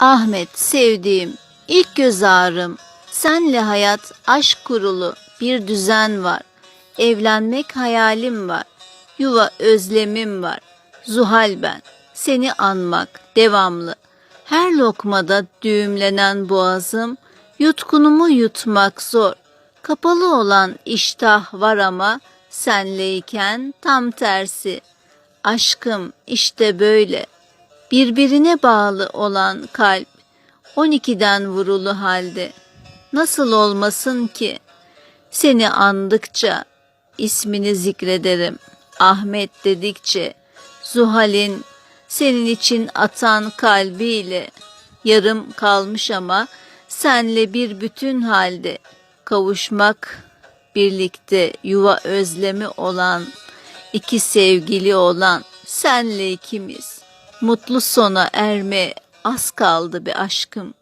Ahmet sevdiğim, ilk göz ağrım, senle hayat aşk kurulu bir düzen var. Evlenmek hayalim var, yuva özlemim var. Zuhal ben, seni anmak devamlı. Her lokmada düğümlenen boğazım, yutkunumu yutmak zor. Kapalı olan iştah var ama senleyken tam tersi. Aşkım işte böyle. Birbirine bağlı olan kalp 12'den vurulu halde. Nasıl olmasın ki? Seni andıkça ismini zikrederim. Ahmet dedikçe Zuhal'in senin için atan kalbiyle yarım kalmış ama senle bir bütün halde kavuşmak birlikte yuva özlemi olan iki sevgili olan senle ikimiz mutlu sona erme az kaldı be aşkım.